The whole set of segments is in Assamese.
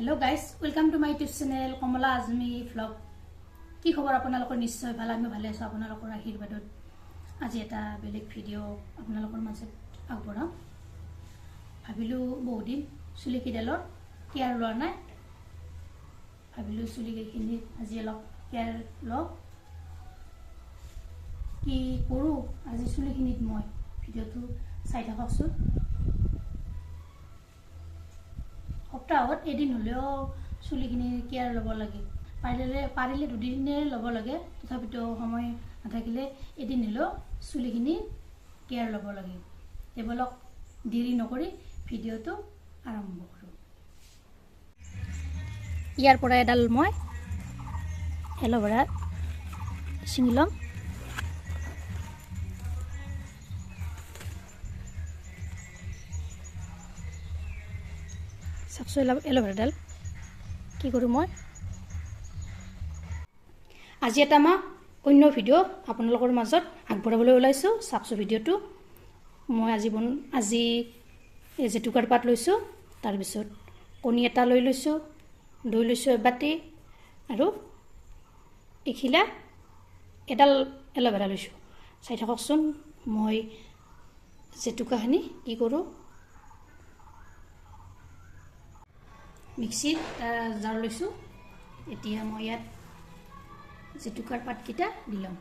Hello' guys welcome to my YouTube channel Kamala Azmi vlog কি খবৰ আপোনালোকৰ? নিশ্চয় ভাল। আমি ভালে আছোঁ। আপোনালোকৰ আশীৰ্বাদত আজি এটা বেলেগ ভিডিঅ' আপোনালোকৰ মাজত আগবঢ়াম ভাবিলোঁ বহুদিন চুলিকেইডালৰ কেয়াৰ লোৱা নাই। ভাবিলোঁ চুলিকেইখিনিত আজি অলপ কেয়াৰ লওঁ। কি কৰোঁ? আজি চুলিখিনিত মই ভিডিঅ'টো চাই থাককচোন সপ্তাহত এদিন হ'লেও চুলিখিনি কেয়াৰ ল'ব লাগে। পাৰিলে পাৰিলে দুদিনে ল'ব লাগে। তথাপিতো সময় নাথাকিলে এদিন হ'লেও চুলিখিনি কেয়াৰ ল'ব লাগে। এইবিলাক দেৰি নকৰি ভিডিঅ'টো আৰম্ভ কৰোঁ। ইয়াৰ পৰা এডাল মই এল'ভেৰা ছিঙি ল'ম। চাওকচোন এল এল'ভেৰাডাল কি কৰোঁ মই? আজি এটা মই অন্য ভিডিঅ' আপোনালোকৰ মাজত আগবঢ়াবলৈ ওলাইছোঁ। চাওকচোন ভিডিঅ'টো। মই আজি বন আজি জেতুকাৰ পাত লৈছোঁ তাৰপিছত কণী এটা লৈ লৈছোঁ, দৈ লৈছোঁ এবাতি আৰু এখিলা এডাল এল'ভেৰা লৈছোঁ। চাই থাককচোন মই জেতুকাখিনি কি কৰোঁ। মিক্সিত জাৰ লৈছোঁ। এতিয়া মই ইয়াত জেতুকাৰ পাতকেইটা দি ল'ম।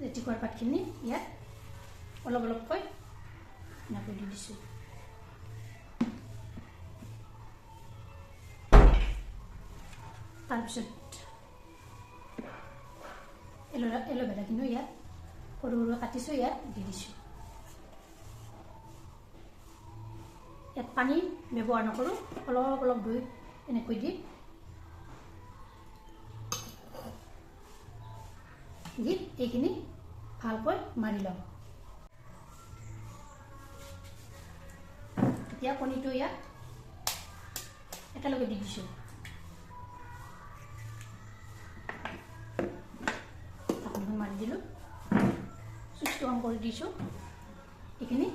জেতুকাৰ পাতখিনি ইয়াত অলপ অলপকৈ এনেকৈ দি দিছোঁ। তাৰপিছত এল'ভেৰা এল'ভেৰাখিনিও ইয়াত সৰু সৰু কাটিছোঁ ইয়াত দি দিছোঁ। ইয়াত পানী ব্যৱহাৰ নকৰোঁ, অলপ অলপ দৈ এনেকৈ দি। দি এইখিনি ভালকৈ মাৰি লওঁ। এতিয়া কণীটো ইয়াত একেলগে দি দিছোঁ। মাৰি দিলোঁ। চুইচটো অন কৰি দিছোঁ। এইখিনি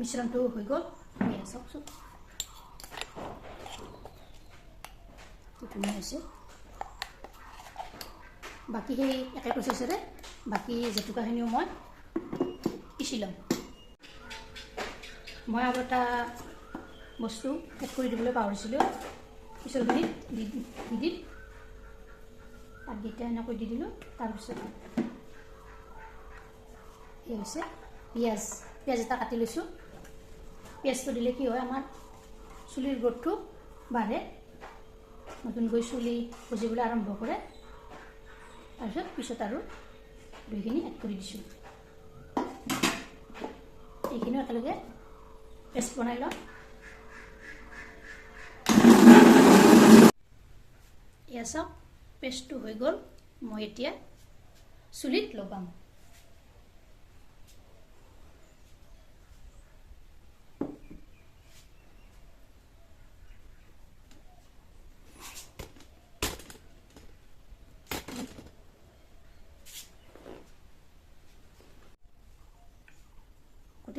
মিশ্ৰণটো হৈ গ'ল এয়া চাওকচোন ধুনীয়া হৈছে বাকী সেই একে প্ৰচেছেৰে বাকী জেতুকাখিনিও মই পিচি ল'ম মই আৰু এটা বস্তু এড কৰি দিবলৈ পাহৰিছিলোঁ পিছৰখিনিত দি দিম পাতকেইটা এনেকৈ দি দিলোঁ তাৰপিছত এই হৈছে পিঁয়াজ পিঁয়াজ এটা কাটি লৈছোঁ পিঁয়াজটো দিলে কি হয় আমাৰ চুলিৰ গ্ৰ'থটো বাঢ়ে। নতুনকৈ চুলি গজিবলৈ আৰম্ভ কৰে। তাৰপিছত পিছত আৰু দুইখিনি এড কৰি দিছোঁ। এইখিনিও একেলগে পেষ্ট বনাই লওঁ। এয়া চাওক, পেষ্টটো হৈ গ'ল। মই এতিয়া চুলিত লগাম।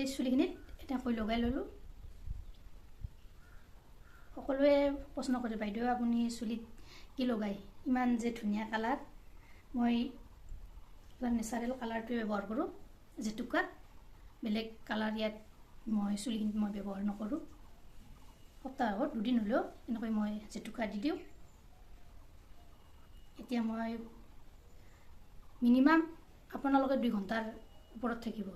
গোটেই চুলিখিনিত এনেকৈ লগাই ল'লোঁ। সকলোৱে প্ৰশ্ন কৰে বাইদেউ আপুনি চুলিত কি লগায়? ইমান যে ধুনীয়া কালাৰ। মই নেচাৰেল কালাৰটোৱে ব্যৱহাৰ কৰোঁ। জেতুকা বেলেগ কালাৰ ইয়াত মই চুলিখিনিত মই ব্যৱহাৰ নকৰোঁ। সপ্তাহত দুদিন হ'লেও এনেকৈ মই জেতুকা দি দিওঁ। এতিয়া মই মিনিমাম আপোনালোকে দুই ঘণ্টাৰ ওপৰত থাকিব।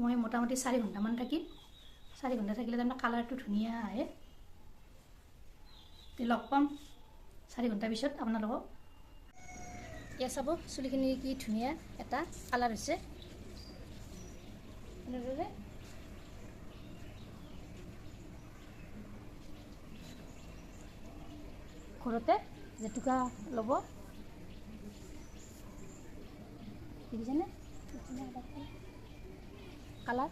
মই মোটামুটি চাৰি ঘণ্টামান থাকিম। চাৰি ঘণ্টা থাকিলে তাৰমানে কালাৰটো ধুনীয়া আহে। লগ পাম। চাৰি ঘণ্টাৰ পিছত আপোনালোকক। এয়া চাব চুলিখিনি কি ধুনীয়া এটা কালাৰ হৈছে। এনেদৰে। ঘৰতে জেতুকা ল'ব। দেখিছেনে? কালাৰ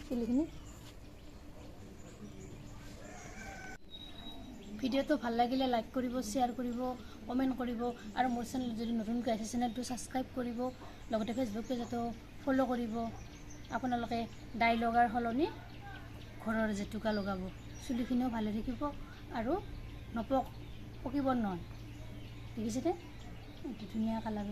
চুলিখিনি ভিডিঅ'টো ভালো লাগিলে লাইক কৰিব, শ্বেয়াৰ কৰিব, কমেণ্ট কৰিব আৰু মোৰ চেনেল যদি নতুনকৈ আহিছে, চেনেলটো ছাবস্ক্ৰাইব কৰিব, লগতে ফেচবুক পেজতো ফ'ল' কৰিব। আপোনালোকে ডাই লগাৰ সলনি ঘৰৰ জেতুকা লগাব। চুলিখিনিও ভালে থাকিব আৰু নপক পকিব নহয়। দেখিছেনে? এইটো ধুনীয়া কালাৰ